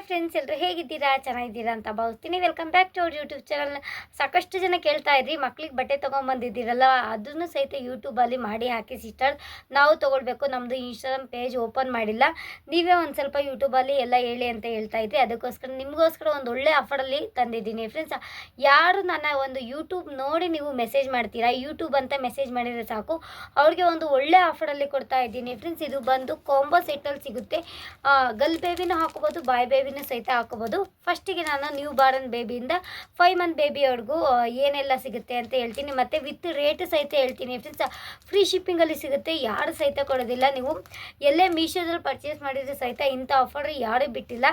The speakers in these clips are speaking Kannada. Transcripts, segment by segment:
ಹಾಯ್ ಫ್ರೆಂಡ್ಸ್ ಎಲ್ಲರೂ ಹೇಗಿದ್ದೀರಾ? ಚೆನ್ನಾಗಿದ್ದೀರಾ ಅಂತ ಭಾವಿಸ್ತೀನಿ. ವೆಲ್ಕಮ್ ಬ್ಯಾಕ್ ಟು ಅವ್ರ ಯೂಟ್ಯೂಬ್ ಚಾನಲ್ ಸಾಕಷ್ಟು ಜನ ಕೇಳ್ತಾ ಇದ್ರಿ, ಮಕ್ಳಿಗೆ ಬಟ್ಟೆ ತೊಗೊಂಬಂದಿದ್ದೀರಲ್ಲ, ಅದನ್ನು ಸಹಿತ ಯೂಟ್ಯೂಬಲ್ಲಿ ಮಾಡಿ ಹಾಕಿ ಸಿಸ್ಟರ್. ನಾವು ತೊಗೊಳ್ಬೇಕು ನಮ್ಮದು ಇನ್ಸ್ಟಾಗ್ರಾಮ್ ಪೇಜ್ ಓಪನ್ ಮಾಡಿಲ್ಲ. ನೀವೇ ಒಂದು ಸ್ವಲ್ಪ ಯೂಟ್ಯೂಬಲ್ಲಿ ಎಲ್ಲ ಹೇಳಿ ಅಂತ ಹೇಳ್ತಾ ಇದ್ರಿ. ಅದಕ್ಕೋಸ್ಕರ ನಿಮಗೋಸ್ಕರ ಒಂದು ಒಳ್ಳೆ ಆಫರಲ್ಲಿ ತಂದಿದ್ದೀನಿ ಫ್ರೆಂಡ್ಸ್ ಯಾರು ನನ್ನ ಒಂದು ಯೂಟ್ಯೂಬ್ ನೋಡಿ ನೀವು ಮೆಸೇಜ್ ಮಾಡ್ತೀರಾ ಯೂಟ್ಯೂಬ್ ಅಂತ ಮೆಸೇಜ್ ಮಾಡಿದರೆ ಸಾಕು. ಅವ್ರಿಗೆ ಒಂದು ಒಳ್ಳೆ ಆಫರಲ್ಲಿ ಕೊಡ್ತಾ ಇದ್ದೀನಿ ಫ್ರೆಂಡ್ಸ್ ಇದು ಬಂದು ಕಾಂಬೋ ಸೆಟ್ಟಲ್ಲಿ ಸಿಗುತ್ತೆ. ಗಲ್ ಬೇಬಿನೂ ಹಾಕೋಬೋದು ಬಾಯ್ ಬೇಬಿನೂ ಸಹಿತ ಹಾಕೋಬೋದು. ಫಸ್ಟಿಗೆ ನಾನು ನ್ಯೂ ಬಾರ್ನ್ ಬೇಬಿಯಿಂದ ಫೈವ್ ಮಂತ್ ಬೇಬಿಯವರೆಗೂ ಏನೆಲ್ಲ ಸಿಗುತ್ತೆ ಅಂತ ಹೇಳ್ತೀನಿ. ಮತ್ತು ವಿತ್ ರೇಟ್ ಸಹಿತ ಹೇಳ್ತೀನಿ. ಫ್ರೆಂಡ್ಸ್ ಫ್ರೀ ಶಿಪ್ಪಿಂಗಲ್ಲಿ ಸಿಗುತ್ತೆ. ಯಾರು ಸಹಿತ ಕೊಡೋದಿಲ್ಲ. ನೀವು ಎಲ್ಲೇ ಮೀಶೋದಲ್ಲಿ ಪರ್ಚೇಸ್ ಮಾಡಿದರೆ ಸಹಿತ ಇಂಥ ಆಫರ್ ಯಾರೂ ಬಿಟ್ಟಿಲ್ಲ.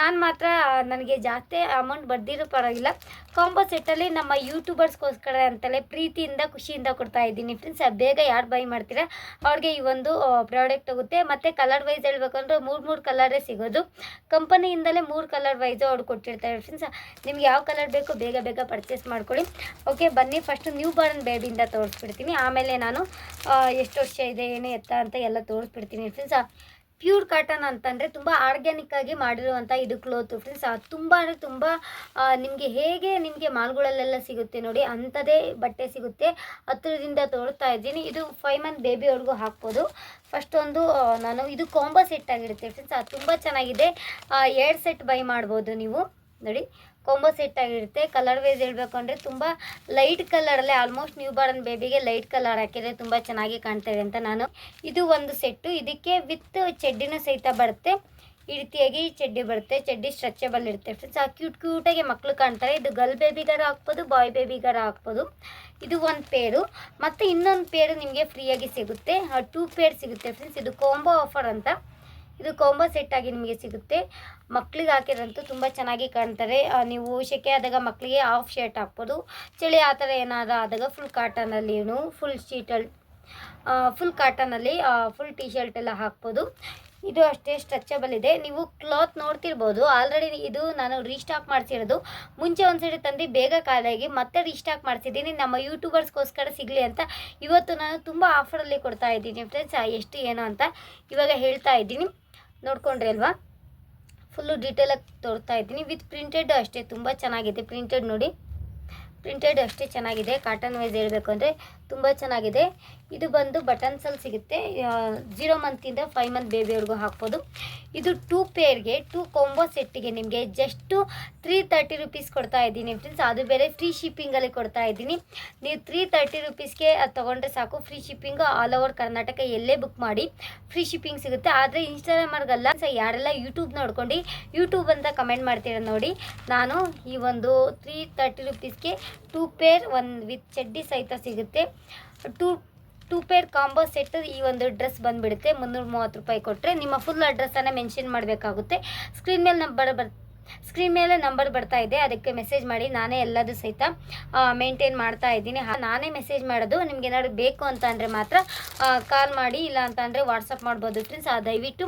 ನಾನು ಮಾತ್ರ ನನಗೆ ಜಾಸ್ತಿ ಅಮೌಂಟ್ ಬರ್ದಿರೋ ಪರವಾಗಿಲ್ಲ. ಕಾಂಬೋ ಸೆಟ್ಟಲ್ಲಿ ನಮ್ಮ ಯೂಟ್ಯೂಬರ್ಸ್ಗೋಸ್ಕರ ಅಂತಲೇ ಪ್ರೀತಿಯಿಂದ, ಖುಷಿಯಿಂದ ಕೊಡ್ತಾ ಇದ್ದೀನಿ. ಫ್ರೆಂಡ್ಸ್ ಬೇಗ ಯಾರು ಬೈ ಮಾಡ್ತೀರಾ? ಅವ್ರಿಗೆ ಈ ಒಂದು ಪ್ರಾಡಕ್ಟ್ ಹೋಗುತ್ತೆ. ಮತ್ತು ಕಲರ್ ವೈಸ್ ಹೇಳ್ಬೇಕಂದ್ರೆ ಮೂರು ಮೂರು ಕಲರೇ ಸಿಗೋದು. ಕಂಪನಿಯಿಂದಲೇ ಮೂರು ಕಲರ್ ವೈಸು ಅವ್ರು ಕೊಟ್ಟಿರ್ತಾರೆ ಫ್ರೆಂಡ್ಸ್ ನಿಮ್ಗೆ ಯಾವ ಕಲರ್ ಬೇಕು ಬೇಗ ಬೇಗ ಪರ್ಚೇಸ್ ಮಾಡ್ಕೊಳ್ಳಿ. ಓಕೆ ಬನ್ನಿ ಫಸ್ಟು ನ್ಯೂ ಬಾರ್ನ್ ಬೇಬಿಯಿಂದ ತೋರಿಸ್ಬಿಡ್ತೀನಿ. ಆಮೇಲೆ ನಾನು ಎಷ್ಟು ವರ್ಷ ಇದೆ, ಏನು ಎತ್ತ ಅಂತ ಎಲ್ಲ ತೋರಿಸ್ಬಿಡ್ತೀನಿ ಫ್ರೆಂಡ್ಸ್ ಪ್ಯೂರ್ ಕಾಟನ್ ಅಂತಂದರೆ ತುಂಬ ಆರ್ಗ್ಯಾನಿಕ್ ಆಗಿ ಮಾಡಿರುವಂಥ ಇದು ಕ್ಲೋತು. ಫ್ರೆಂಡ್ಸ್ ತುಂಬ ಅಂದರೆ ತುಂಬ ನಿಮಗೆ ಹೇಗೆ ನಿಮಗೆ ಮಾಲ್ಗಳಲ್ಲೆಲ್ಲ ಸಿಗುತ್ತೆ ನೋಡಿ, ಅಂಥದ್ದೇ ಬಟ್ಟೆ ಸಿಗುತ್ತೆ. ಹತ್ತಿರದಿಂದ ತೋರಿಸ್ತಾ ಇದ್ದೀನಿ. ಇದು ಫೈವ್ ಮಂತ್ ಬೇಬಿಯವ್ರಿಗೂ ಹಾಕ್ಬೋದು. ಫಸ್ಟ್ ಒಂದು ನಾನು ಇದು ಕಾಂಬೋ ಸೆಟ್ ಆಗಿರುತ್ತೆ. ಫ್ರೆಂಡ್ಸ್, ಅದು ತುಂಬ ಚೆನ್ನಾಗಿದೆ. ಎರಡು ಸೆಟ್ ಬೈ ಮಾಡ್ಬೋದು ನೀವು. ನೋಡಿ ಕಾಂಬೋ ಸೆಟ್ ಆಗಿರುತ್ತೆ. ಕಲರ್ ವೈಸ್ ಹೇಳಬೇಕು ಅಂದರೆ ತುಂಬ ಲೈಟ್ ಕಲರಲ್ಲೇ ಆಲ್ಮೋಸ್ಟ್ ನ್ಯೂ ಬಾರ್ನ್ ಬೇಬಿಗೆ ಲೈಟ್ ಕಲರ್ ಹಾಕಿದರೆ ತುಂಬ ಚೆನ್ನಾಗಿ ಕಾಣ್ತಾ ಇದೆ ಅಂತ ನಾನು ಇದು ಒಂದು ಸೆಟ್ಟು ಇದಕ್ಕೆ ವಿತ್ ಚೆಡ್ಡಿನ ಸಹಿತ ಬರುತ್ತೆ. ಈ ರೀತಿಯಾಗಿ ಚಡ್ಡಿ ಬರುತ್ತೆ. ಚಡ್ಡಿ ಸ್ಟ್ರೆಚಬಲ್ ಇರುತ್ತೆ ಫ್ರೆಂಡ್ಸ್ ಆ ಕ್ಯೂಟ್ ಕ್ಯೂಟಾಗಿ ಮಕ್ಕಳು ಕಾಣ್ತಾರೆ. ಇದು ಗರ್ಲ್ ಬೇಬಿಗಾರ ಹಾಕ್ಬೋದು ಬಾಯ್ ಬೇಬಿಗಾರ ಹಾಕ್ಬೋದು. ಇದು ಒಂದು ಪೇರು ಮತ್ತು ಇನ್ನೊಂದು ಪೇರು ನಿಮಗೆ ಫ್ರೀಯಾಗಿ ಸಿಗುತ್ತೆ. ಟೂ ಪೇರ್ ಸಿಗುತ್ತೆ ಫ್ರೆಂಡ್ಸ್ ಇದು ಕೋಂಬೋ ಆಫರ್ ಅಂತ. ಇದು ಕಾಂಬೋ ಸೆಟ್ ಆಗಿ ನಿಮಗೆ ಸಿಗುತ್ತೆ. ಮಕ್ಕಳಿಗೆ ಹಾಕಿದ್ರಂತೂ ತುಂಬ ಚೆನ್ನಾಗಿ ಕಾಣ್ತಾರೆ ನೀವು ಸೆಕೆ ಆದಾಗ ಮಕ್ಕಳಿಗೆ ಹಾಫ್ ಶರ್ಟ್ ಹಾಕ್ಬೋದು. ಚಳಿ ಆ ಥರ ಏನಾದರೂ ಆದಾಗ ಫುಲ್ ಕಾಟನಲ್ಲಿ ಫುಲ್ ಶೀಟಲ್ಲಿ ಫುಲ್ ಕಾಟನಲ್ಲಿ ಫುಲ್ ಟೀ ಶರ್ಟ್ ಎಲ್ಲ ಹಾಕ್ಬೋದು. ಇದು ಅಷ್ಟೇ ಸ್ಟ್ರೆಚಬಲ್ ಇದೆ. ನೀವು ಕ್ಲಾತ್ ನೋಡ್ತಿರ್ಬೋದು. ಆಲ್ರೆಡಿ ಇದು ನಾನು ರೀಸ್ಟಾಕ್ ಮಾಡಿಸಿರೋದು. ಮುಂಚೆ ಒಂದ್ಸರಿ ತಂದು ಬೇಗ ಖಾಲಿಯಾಗಿ ಮತ್ತೆ ರೀಸ್ಟಾಕ್ ಮಾಡಿಸಿದ್ದೀನಿ. ನಮ್ಮ ಯೂಟ್ಯೂಬರ್ಸ್ಗೋಸ್ಕರ ಸಿಗಲಿ ಅಂತ ಇವತ್ತು ನಾನು ತುಂಬ ಆಫರಲ್ಲಿ ಕೊಡ್ತಾ ಇದ್ದೀನಿ. ಫ್ರೆಂಡ್ಸ್ ಎಷ್ಟು ಏನು ಅಂತ ಇವಾಗ ಹೇಳ್ತಾ ಇದ್ದೀನಿ. ನೋಡ್ಕೊಂಡ್ರಿ ಅಲ್ವಾ? ಫುಲ್ಲು ಡೀಟೇಲಾಗಿ ತೋರಿಸ್ತಾ ಇದ್ದೀನಿ. ವಿತ್ ಪ್ರಿಂಟೆಡ್ ಅಷ್ಟೇ ತುಂಬ ಚೆನ್ನಾಗಿದೆ. ಪ್ರಿಂಟೆಡ್ ನೋಡಿ. ಪ್ರಿಂಟೆಡ್ ಅಷ್ಟೇ ಚೆನ್ನಾಗಿದೆ. ಕಾಟನ್ ವೈಸ್ ಹೇಳಬೇಕು ಅಂದರೆ ತುಂಬ ಚೆನ್ನಾಗಿದೆ. ಇದು ಬಂದು ಬಟನ್ಸಲ್ಲಿ ಸಿಗುತ್ತೆ. ಜೀರೋ ಮಂತಿಂದ ಫೈವ್ ಮಂತ್ ಬೇಬಿಯವ್ರಿಗೂ ಹಾಕ್ಬೋದು. ಇದು ಟೂ ಪೇರ್ಗೆ ಟೂ ಕೊಂಬೋ ಸೆಟ್ಟಿಗೆ ನಿಮಗೆ ಜಸ್ಟು ತ್ರೀ ತರ್ಟಿ ರುಪೀಸ್ ಕೊಡ್ತಾ ಇದ್ದೀನಿ ಫ್ರೆಂಡ್ಸ್ ಅದು ಬೇರೆ ಫ್ರೀ ಶಿಪ್ಪಿಂಗಲ್ಲಿ ಕೊಡ್ತಾ ಇದ್ದೀನಿ. ನೀವು ತ್ರೀ ತರ್ಟಿ ರುಪೀಸ್ಗೆ ಅದು ತೊಗೊಂಡ್ರೆ ಸಾಕು. Free shipping all over Karnataka ಎಲ್ಲೇ ಬುಕ್ ಮಾಡಿ ಫ್ರೀ ಶಿಪ್ಪಿಂಗ್ ಸಿಗುತ್ತೆ. ಆದರೆ ಇನ್ಸ್ಟಾಗ್ರಾಮರ್ಗಲ್ಲ ಸೊ ಯಾರೆಲ್ಲ ಯೂಟ್ಯೂಬ್ ನೋಡ್ಕೊಂಡು ಯೂಟ್ಯೂಬ್ ಅಂತ ಕಮೆಂಟ್ ಮಾಡ್ತೀರ ನೋಡಿ, ನಾನು ಈ ಒಂದು ತ್ರೀ ತರ್ಟಿ ರುಪೀಸ್ಗೆ ಟೂ ಪೇರ್, ಒಂದು ವಿತ್ ಚಡ್ಡಿ ಸಹಿತ ಸಿಗುತ್ತೆ. Two two pair combo set ಈ ಒಂದು ಡ್ರೆಸ್ ಬಂದುಬಿಡುತ್ತೆ. ಮುನ್ನೂರ ಮೂವತ್ತು ರೂಪಾಯಿ ಕೊಟ್ಟರೆ ನಿಮ್ಮ ಫುಲ್ ಅಡ್ರೆಸ್ಸನ್ನು ಮೆನ್ಷನ್ ಮಾಡಬೇಕಾಗುತ್ತೆ. ಸ್ಕ್ರೀನ್ ಮೇಲೆ ನಂಬರ್ ಬರ್ ಸ್ಕ್ರೀನ್ ಮೇಲೆ ನಂಬರ್ ಬರ್ತಾ ಇದೆ, ಅದಕ್ಕೆ ಮೆಸೇಜ್ ಮಾಡಿ, ನಾನೇ ಎಲ್ಲದೂ ಸಹಿತ ಮೇಂಟೈನ್ ಮಾಡ್ತಾ ಇದ್ದೀನಿ. ನಾನೇ ಮೆಸೇಜ್ ಮಾಡೋದು, ನಿಮ್ಗೆ ಏನಾದ್ರು ಬೇಕು ಅಂತ ಅಂದರೆ ಮಾತ್ರ ಕಾಲ್ ಮಾಡಿ, ಇಲ್ಲ ಅಂತ ವಾಟ್ಸಪ್ ಮಾಡ್ಬೋದು ಫ್ರೆಂಡ್ಸ್ ದಯವಿಟ್ಟು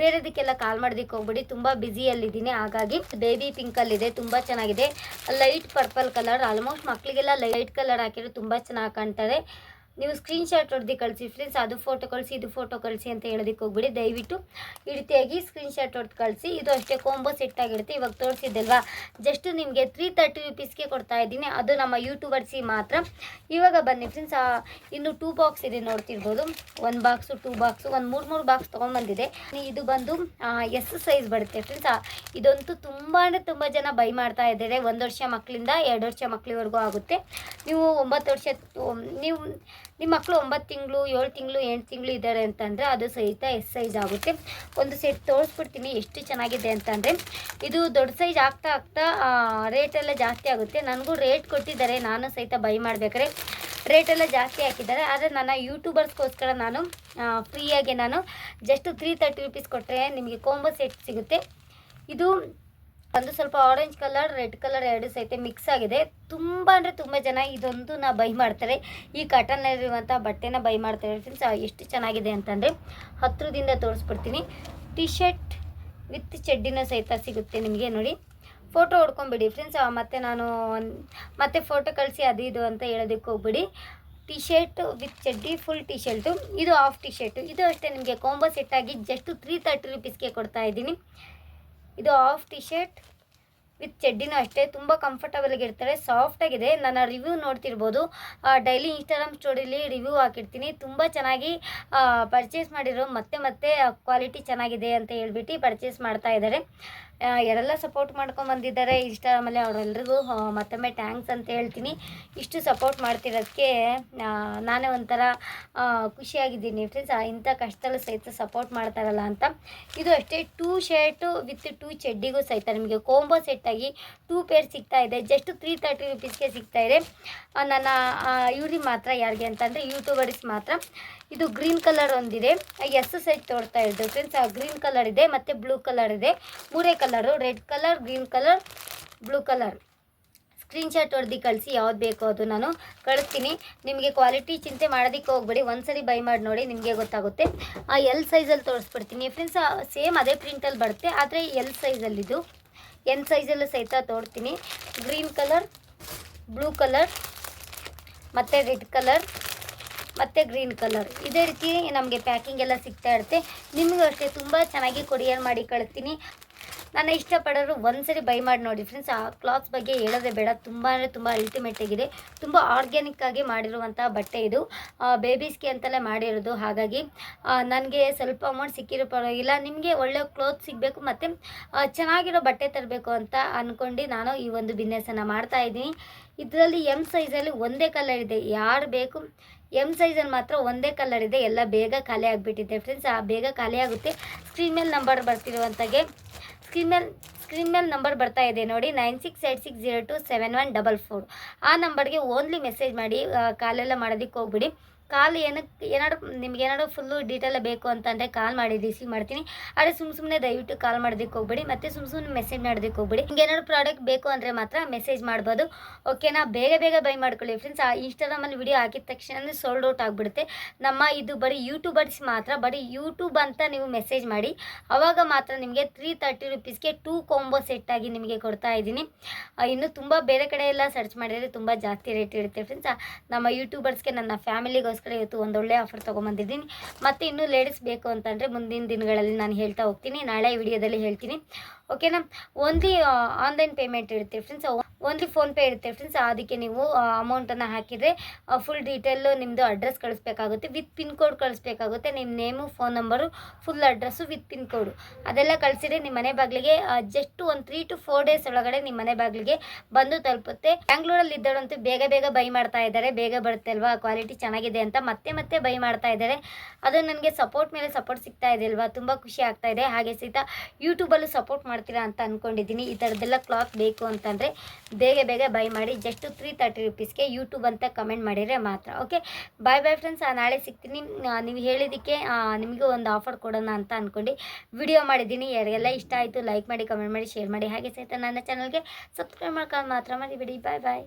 ಬೇರೆದಕ್ಕೆಲ್ಲ ಕಾಲ್ ಮಾಡೋದಕ್ಕೆ ಹೋಗ್ಬಿಡಿ. ತುಂಬ ಬ್ಯುಸಿಯಲ್ಲಿದ್ದೀನಿ ಹಾಗಾಗಿ ಬೇಬಿ ಪಿಂಕಲ್ಲಿದೆ ತುಂಬ ಚೆನ್ನಾಗಿದೆ. ಲೈಟ್ ಪರ್ಪಲ್ ಕಲರ್ ಆಲ್ಮೋಸ್ಟ್ ಮಕ್ಕಳಿಗೆಲ್ಲ ಲೈಟ್ ಕಲರ್ ಹಾಕಿದ್ರೆ ತುಂಬ ಚೆನ್ನಾಗಿ ಕಾಣ್ತಾರೆ ನೀವು ಸ್ಕ್ರೀನ್ ಶಾಟ್ ಹೊಡೆದು ಕಳಿಸಿ ಫ್ರೆಂಡ್ಸ್ ಅದು ಫೋಟೋ ಕಳಿಸಿ, ಇದು ಫೋಟೋ ಕಳಿಸಿ ಅಂತ ಹೇಳೋದಕ್ಕೆ ಹೋಗ್ಬಿಡಿ. ದಯವಿಟ್ಟು ಈ ರೀತಿಯಾಗಿ ಸ್ಕ್ರೀನ್ ಶಾಟ್ ಹೊಡೆದು ಕಳಿಸಿ. ಇದು ಅಷ್ಟೇ ಕೋಂಬೋ ಸೆಟ್ ಆಗಿರುತ್ತೆ. ಇವಾಗ ತೋರಿಸಿದ್ದಲ್ವಾ? ಜಸ್ಟ್ ನಿಮಗೆ ತ್ರೀ ತರ್ಟಿ ರುಪೀಸ್ಗೆ ಕೊಡ್ತಾ ಇದ್ದೀನಿ. ಅದು ನಮ್ಮ ಯೂಟ್ಯೂಬರ್ಸಿಗೆ ಮಾತ್ರ. ಇವಾಗ ಬನ್ನಿ ಫ್ರೆಂಡ್ಸ್ ಇನ್ನು ಟೂ ಬಾಕ್ಸ್ ಇದೆ ನೋಡ್ತಿರ್ಬೋದು. ಒಂದು ಬಾಕ್ಸು ಟೂ ಬಾಕ್ಸು ಒಂದು ಮೂರು ಮೂರು ಬಾಕ್ಸ್ ತೊಗೊಂಡ್ಬಂದಿದೆ. ಇದು ಬಂದು ಎಸ್ ಸೈಜ್ ಬರುತ್ತೆ ಫ್ರೆಂಡ್ಸ್ ಇದಂತೂ ತುಂಬ ಅಂದರೆ ತುಂಬ ಜನ ಬೈ ಮಾಡ್ತಾ ಇದ್ದಾರೆ. ಒಂದು ವರ್ಷ ಮಕ್ಕಳಿಂದ ಎರಡು ವರ್ಷ ಮಕ್ಕಳಿವರೆಗೂ ಆಗುತ್ತೆ. ನೀವು ಒಂಬತ್ತು ವರ್ಷ ನೀವು ನಿಮ್ಮ ಮಕ್ಕಳು ಒಂಬತ್ತು ತಿಂಗಳು, ಏಳು ತಿಂಗಳು, ಎಂಟು ತಿಂಗಳು ಇದ್ದಾರೆ ಅಂತಂದರೆ ಅದು ಸಹಿತ ಎಸ್ ಸೈಜ್ ಆಗುತ್ತೆ. ಒಂದು ಸೆಟ್ ತೋರಿಸ್ಬಿಡ್ತೀನಿ ಎಷ್ಟು ಚೆನ್ನಾಗಿದೆ ಅಂತಂದರೆ. ಇದು ದೊಡ್ಡ ಸೈಜ್ ಆಗ್ತಾ ಆಗ್ತಾ ರೇಟೆಲ್ಲ ಜಾಸ್ತಿ ಆಗುತ್ತೆ. ನನಗೂ ರೇಟ್ ಕೊಟ್ಟಿದ್ದಾರೆ, ನಾನು ಸಹಿತ ಬೈ ಮಾಡಬೇಕಾದ್ರೆ. ರೇಟೆಲ್ಲ ಜಾಸ್ತಿ ಹಾಕಿದ್ದಾರೆ. ಆದರೆ ನನ್ನ ಯೂಟ್ಯೂಬರ್ಸ್ಗೋಸ್ಕರ ನಾನು ಫ್ರೀಯಾಗಿ ನಾನು ಜಸ್ಟ್ ತ್ರೀ ತರ್ಟಿ ರುಪೀಸ್ ಕೊಟ್ಟರೆ ನಿಮಗೆ ಕೋಂಬೋ ಸೆಟ್ ಸಿಗುತ್ತೆ. ಇದು ಒಂದು ಸ್ವಲ್ಪ ಆರೆಂಜ್ ಕಲರ್ ರೆಡ್ ಕಲರ್ ಎರಡು ಸಹಿತ ಮಿಕ್ಸ್ ಆಗಿದೆ. ತುಂಬ ಅಂದರೆ ತುಂಬ ಜನ ಇದೊಂದು ನಾ ಬೈ ಮಾಡ್ತಾರೆ. ಈ ಕಾಟನ್ನಲ್ಲಿರುವಂಥ ಬಟ್ಟೆನ ಬೈ ಮಾಡ್ತಾರೆ ಫ್ರೆಂಡ್ಸ್ ಎಷ್ಟು ಚೆನ್ನಾಗಿದೆ ಅಂತಂದರೆ ಹತ್ರದಿಂದ ತೋರಿಸ್ಬಿಡ್ತೀನಿ. ಟಿ ಶರ್ಟ್ ವಿತ್ ಚಡ್ಡಿನ ಸಹಿತ ಸಿಗುತ್ತೆ ನಿಮಗೆ ನೋಡಿ. ಫೋಟೋ ಹೊಡ್ಕೊಂಬಿಡಿ ಫ್ರೆಂಡ್ಸ್ ಮತ್ತೆ ನಾನು ಮತ್ತೆ ಫೋಟೋ ಕಳಿಸಿ ಅದು ಇದು ಅಂತ ಹೇಳೋದಕ್ಕೆ ಹೋಗ್ಬಿಡಿ. ಟಿ ಶರ್ಟ್ ವಿತ್ ಚಡ್ಡಿ ಫುಲ್ ಟಿ ಶರ್ಟು ಇದು ಹಾಫ್ ಟಿ ಶರ್ಟು ಇದು ಅಷ್ಟೇ ನಿಮಗೆ ಕಾಂಬೋ ಸೆಟ್ ಆಗಿ ಜಸ್ಟ್ ತ್ರೀ ತರ್ಟಿ ರುಪೀಸ್ಗೆ ಕೊಡ್ತಾ ಇದ್ದೀನಿ. ಇದು ಆಫ್ ಟಿ ಶರ್ಟ್ ವಿತ್ ಚಡ್ಡಿನೂ ಅಷ್ಟೇ, ತುಂಬ ಕಂಫರ್ಟಬಲ್ ಆಗಿರ್ತಾರೆ ಸಾಫ್ಟ್ ಆಗಿದೆ. ನನ್ನ ರಿವ್ಯೂ ನೋಡ್ತಿರ್ಬೋದು. ಡೈಲಿ ಇನ್ಸ್ಟಾಗ್ರಾಮ್ ಸ್ಟೋರಿಲಿ ರಿವ್ಯೂ ಹಾಕಿರ್ತೀನಿ. ತುಂಬ ಚೆನ್ನಾಗಿ ಪರ್ಚೇಸ್ ಮಾಡಿರೋ ಮತ್ತೆ ಮತ್ತೆ ಕ್ವಾಲಿಟಿ ಚೆನ್ನಾಗಿದೆ ಅಂತ ಹೇಳ್ಬಿಟ್ಟು ಪರ್ಚೇಸ್ ಮಾಡ್ತಾ ಇದ್ದಾರೆ. ಯಾರೆಲ್ಲ ಸಪೋರ್ಟ್ ಮಾಡ್ಕೊಂಡು ಬಂದಿದ್ದಾರೆ ಇನ್ಸ್ಟಾಗ್ರಾಮಲ್ಲಿ ಅವರೆಲ್ಲರಿಗೂ ಮತ್ತೊಮ್ಮೆ ಥ್ಯಾಂಕ್ಸ್ ಅಂತ ಹೇಳ್ತೀನಿ. ಇಷ್ಟು ಸಪೋರ್ಟ್ ಮಾಡ್ತಿರೋದಕ್ಕೆ ನಾನೇ ಒಂಥರ ಖುಷಿಯಾಗಿದ್ದೀನಿ ಫ್ರೆಂಡ್ಸ್ ಇಂಥ ಕಷ್ಟದಲ್ಲೂ ಸಹಿತ ಸಪೋರ್ಟ್ ಮಾಡ್ತಾರಲ್ಲ ಅಂತ. ಇದು ಅಷ್ಟೇ ಟೂ ಶರ್ಟು ವಿತ್ ಟೂ ಚಡ್ಡಿಗೂ ಸಹಿತ ನಿಮಗೆ ಕೋಂಬೋ ಸೆಟ್ಟಾಗಿ ಟೂ ಪೇರ್ ಸಿಗ್ತಾ ಇದೆ. ಜಸ್ಟ್ ತ್ರೀ ತರ್ಟಿ ರುಪೀಸ್ಗೆ ಸಿಗ್ತಾ ಇದೆ. ನನ್ನ ಇವ್ರಿಗೆ ಮಾತ್ರ, ಯಾರಿಗೆ ಅಂತಂದರೆ ಯೂಟ್ಯೂಬರ್ಸ್ ಮಾತ್ರ. ಇದು ಗ್ರೀನ್ ಕಲರ್ ಒಂದಿದೆ. ಎಸ್ ಸೈಜ್ ತೋರ್ತಾ ಇದ್ದು ಫ್ರೆಂಡ್ಸ್ ಗ್ರೀನ್ ಕಲರ್ ಇದೆ, ಮತ್ತು ಬ್ಲೂ ಕಲರ್ ಇದೆ. ಮೂರೇ colour red colour green colour blue colour screenshot ಹೊಡೆದು ಕಳಿಸಿ, ಯಾವ್ದು ಬೇಕೋ ಅದು ನಾನು ಕಳಿಸ್ತೀನಿ. ನಿಮಗೆ ಕ್ವಾಲಿಟಿ ಚಿಂತೆ ಮಾಡೋದಕ್ಕೆ ಹೋಗ್ಬೇಡಿ. ಒಂದ್ಸರಿ ಬೈ ಮಾಡಿ ನೋಡಿ, ನಿಮಗೆ ಗೊತ್ತಾಗುತ್ತೆ. ಆ ಎಲ್ ಸೈಜಲ್ಲಿ ತೋರಿಸ್ಬಿಡ್ತೀನಿ. ಫ್ರೆಂಡ್ಸ್ ಸೇಮ್ ಅದೇ ಪ್ರಿಂಟಲ್ಲಿ ಬರುತ್ತೆ, ಆದರೆ ಎಲ್ ಸೈಜಲ್ಲಿದು ಎನ್ ಸೈಜಲ್ಲೂ ಸಹಿತ ತೋರ್ತೀನಿ. ಗ್ರೀನ್ ಕಲರ್, ಬ್ಲೂ ಕಲರ್, ಮತ್ತು ರೆಡ್ ಕಲರ್, ಮತ್ತು ಗ್ರೀನ್ ಕಲರ್. ಇದೇ ರೀತಿ ನಮಗೆ ಪ್ಯಾಕಿಂಗ್ ಎಲ್ಲ ಸಿಗ್ತಾ ಇರುತ್ತೆ. ನಿಮಗೂ ಅಷ್ಟೇ, ತುಂಬ ಚೆನ್ನಾಗಿ ಕೊರಿಯರ್ ಮಾಡಿ ಕಳಿಸ್ತೀನಿ ನಾನು ಇಷ್ಟಪಡೋರು ಒಂದ್ಸರಿ ಬೈ ಮಾಡಿ ನೋಡಿ ಫ್ರೆಂಡ್ಸ್ ಆ ಕ್ಲಾತ್ಸ್ ಬಗ್ಗೆ ಹೇಳೋದೇ ಬೇಡ. ತುಂಬ ಅಂದರೆ ತುಂಬ ಅಲ್ಟಿಮೇಟ್ ಆಗಿದೆ. ತುಂಬ ಆರ್ಗ್ಯಾನಿಕ್ ಆಗಿ ಮಾಡಿರುವಂಥ ಬಟ್ಟೆ ಇದು. ಬೇಬೀಸ್ಗೆ ಅಂತಲೇ ಮಾಡಿರೋದು. ಹಾಗಾಗಿ ನನಗೆ ಸ್ವಲ್ಪ ಅಮೌಂಟ್ ಸಿಕ್ಕಿರೋ ಪರವಾಗಿಲ್ಲ. ನಿಮಗೆ ಒಳ್ಳೆ ಕ್ಲೋತ್ ಸಿಗಬೇಕು ಮತ್ತು ಚೆನ್ನಾಗಿರೋ ಬಟ್ಟೆ ತರಬೇಕು ಅಂತ ಅಂದ್ಕೊಂಡು ನಾನು ಈ ಒಂದು ಬಿಸ್ನೆಸನ್ನು ಮಾಡ್ತಾ ಇದ್ದೀನಿ. ಇದರಲ್ಲಿ ಎಂ ಸೈಜಲ್ಲಿ ಒಂದೇ ಕಲರ್ ಇದೆ. ಯಾರು ಬೇಕು? ಎಂ ಸೈಜಲ್ಲಿ ಮಾತ್ರ ಒಂದೇ ಕಲರ್ ಇದೆ. ಎಲ್ಲ ಬೇಗ ಖಾಲಿ ಆಗಿಬಿಟ್ಟಿದೆ ಫ್ರೆಂಡ್ಸ್ ಆ, ಬೇಗ ಖಾಲಿ ಆಗುತ್ತೆ. ಸ್ಕ್ರೀನ್ ಮೇಲೆ ನಂಬರ್ ಬರ್ತಿರುವಂಥಗೆ ಸ್ಕ್ರೀನ್ ಮೇಲೆ ಸ್ಕ್ರೀನ್ ಮೇಲೆ ನಂಬರ್ ಬರ್ತಾ ಇದೆ ನೋಡಿ nine six eight six zero two seven one double four ಆ ನಂಬರ್ಗೆ ಓನ್ಲಿ ಮೆಸೇಜ್ ಮಾಡಿ ಕಾಲೆಲ್ಲ ಮಾಡೋದಕ್ಕೆ ಹೋಗ್ಬಿಡಿ. ಕಾಲ್ ಏನಕ್ಕೆ ಏನಾದ್ರು ನಿಮ್ಗೆ ಏನಾದ್ರು ಫುಲ್ಲು ಡೀಟೇಲ್ ಬೇಕು ಅಂತಂದರೆ ಕಾಲ್ ಮಾಡಿ, ರಿಸೀವ್ ಮಾಡ್ತೀನಿ. ಆದರೆ ಸುಮ್ಮ ಸುಮ್ಮನೆ ದಯವಿಟ್ಟು ಕಾಲ್ ಮಾಡೋದಕ್ಕೆ ಹೋಗ್ಬೇಡಿ. ಮತ್ತು ಸುಮ್ಮ ಸುಮ್ಮನೆ ಮೆಸೇಜ್ ಮಾಡೋದಕ್ಕೆ ಹೋಗ್ಬೇಡಿ. ನಿಮ್ಗೆ ಏನಾದ್ರು ಪ್ರಾಡಕ್ಟ್ ಬೇಕು ಅಂದರೆ ಮಾತ್ರ ಮೆಸೇಜ್ ಮಾಡ್ಬೋದು. ಓಕೆನಾ ಬೇಗ ಬೇಗ ಬೈ ಮಾಡ್ಕೊಳ್ಳಿ ಫ್ರೆಂಡ್ಸ್ ಆ ಇನ್ಸ್ಟಾಗ್ರಾಮಲ್ಲಿ ವಿಡಿಯೋ ಹಾಕಿದ ತಕ್ಷಣ ಸೋಲ್ಡ್ ಔಟ್ ಆಗಿಬಿಡುತ್ತೆ. ನಮ್ಮ ಇದು ಬರೀ ಯೂಟ್ಯೂಬರ್ಸ್ ಮಾತ್ರ, ಬರೀ ಯೂಟ್ಯೂಬ್ ಅಂತ ನೀವು ಮೆಸೇಜ್ ಮಾಡಿ. ಆವಾಗ ಮಾತ್ರ ನಿಮಗೆ ತ್ರೀ ತರ್ಟಿ ರುಪೀಸ್ಗೆ ಟೂ ಕಾಂಬೋ ಸೆಟ್ ಆಗಿ ನಿಮಗೆ ಕೊಡ್ತಾ ಇದ್ದೀನಿ. ಇನ್ನು ತುಂಬ ಬೇರೆ ಕಡೆ ಎಲ್ಲ ಸರ್ಚ್ ಮಾಡಿದರೆ ತುಂಬ ಜಾಸ್ತಿ ರೇಟ್ ಇರುತ್ತೆ ಫ್ರೆಂಡ್ಸ್ ನಮ್ಮ ಯೂಟ್ಯೂಬರ್ಸ್ಗೆ ನನ್ನ ಫ್ಯಾಮಿಲಿಗೋಸ್ಕರ ಇವತ್ತು ಒಂದೊಳ್ಳೆ ಆಫರ್ ತೊಗೊಂಬಂದಿದ್ದೀನಿ. ಮತ್ತು ಇನ್ನೂ ಲೇಡೀಸ್ ಬೇಕು ಅಂತಂದರೆ ಮುಂದಿನ ದಿನಗಳಲ್ಲಿ ನಾನು ಹೇಳ್ತಾ ಹೋಗ್ತೀನಿ. ನಾಳೆ ವಿಡಿಯೋದಲ್ಲಿ ಹೇಳ್ತೀನಿ. ಓಕೆನಾ ಓನ್ಲಿ ಆನ್ಲೈನ್ ಪೇಮೆಂಟ್ ಇರುತ್ತೆ ಫ್ರೆಂಡ್ಸ್ ಓನ್ಲಿ ಫೋನ್ಪೇ ಇರುತ್ತೆ ಫ್ರೆಂಡ್ಸ್ ಅದಕ್ಕೆ ನೀವು ಅಮೌಂಟನ್ನು ಹಾಕಿದರೆ ಫುಲ್ ಡೀಟೇಲು ನಿಮ್ಮದು ಅಡ್ರೆಸ್ ಕಳಿಸ್ಬೇಕಾಗುತ್ತೆ. ವಿತ್ ಪಿನ್ ಕೋಡ್ ಕಳಿಸ್ಬೇಕಾಗುತ್ತೆ. ನಿಮ್ಮ name phone number full address with pin code ಅದೆಲ್ಲ ಕಳಿಸಿದ್ರೆ ನಿಮ್ಮ ಮನೆ ಬಾಗಿಲಿಗೆ ಜಸ್ಟ್ ಒಂದು ತ್ರೀ ಟು ಫೋರ್ ಡೇಸ್ ಒಳಗಡೆ ನಿಮ್ಮ ಮನೆ ಬಾಗಿಲಿಗೆ ಬಂದು ತಲುಪುತ್ತೆ. ಬ್ಯಾಂಗ್ಳೂರಲ್ಲಿ ಇದ್ದವರಂತೂ ಬೇಗ ಬೇಗ ಬೈ ಮಾಡ್ತಾ ಇದ್ದಾರೆ. ಬೇಗ ಬರುತ್ತೆ ಅಲ್ವಾ? ಕ್ವಾಲಿಟಿ ಚೆನ್ನಾಗಿದೆ ಅಂತ ಮತ್ತೆ ಮತ್ತೆ ಬೈ ಮಾಡ್ತಾ ಇದ್ದಾರೆ. ಅದು ನನಗೆ ಸಪೋರ್ಟ್ ಮೇಲೆ ಸಪೋರ್ಟ್ ಸಿಗ್ತಾ ಇದೆ ಅಲ್ವಾ? ತುಂಬ ಖುಷಿ ಆಗ್ತಾ ಇದೆ. ಹಾಗೆ ಸಹಿತ ಯೂಟ್ಯೂಬಲ್ಲೂ ಸಪೋರ್ಟ್ ಮಾಡ್ತೀರಾ ಅಂತ ಅಂದ್ಕೊಂಡಿದ್ದೀನಿ ಈ ಥರದ್ದೆಲ್ಲ ಕ್ಲಾತ್ ಬೇಕು ಅಂತಂದರೆ ಬೇಗ ಬೇಗ ಬೈ ಮಾಡಿ ಜಸ್ಟ್ ತ್ರೀ ತರ್ಟಿ ರುಪೀಸ್ಗೆ ಯೂಟ್ಯೂಬ್ ಅಂತ ಕಮೆಂಟ್ ಮಾಡಿದರೆ ಮಾತ್ರ ಓಕೆ ಬಾಯ್ ಬಾಯ್ ಫ್ರೆಂಡ್ಸ್ ನಾಳೆ ಸಿಗ್ತೀನಿ. ನೀವು ಹೇಳಿದ್ದಕ್ಕೆ ನಿಮಗೆ ಒಂದು ಆಫರ್ ಕೊಡೋಣ ಅಂತ ಅಂದ್ಕೊಂಡು ವಿಡಿಯೋ ಮಾಡಿದ್ದೀನಿ, ಯಾರಿಗೆಲ್ಲ ಇಷ್ಟ ಆಯಿತು ಲೈಕ್ ಮಾಡಿ ಕಮೆಂಟ್ ಮಾಡಿ ಶೇರ್ ಮಾಡಿ. ಹಾಗೆ ಸಹಿತ ನನ್ನ ಚಾನಲ್ಗೆ ಸಬ್ಸ್ಕ್ರೈಬ್ ಮಾಡ್ಕೊಂಡು ಮಾತ್ರ ಮಾಡಿಬಿಡಿ ಬಾಯ್ ಬಾಯ್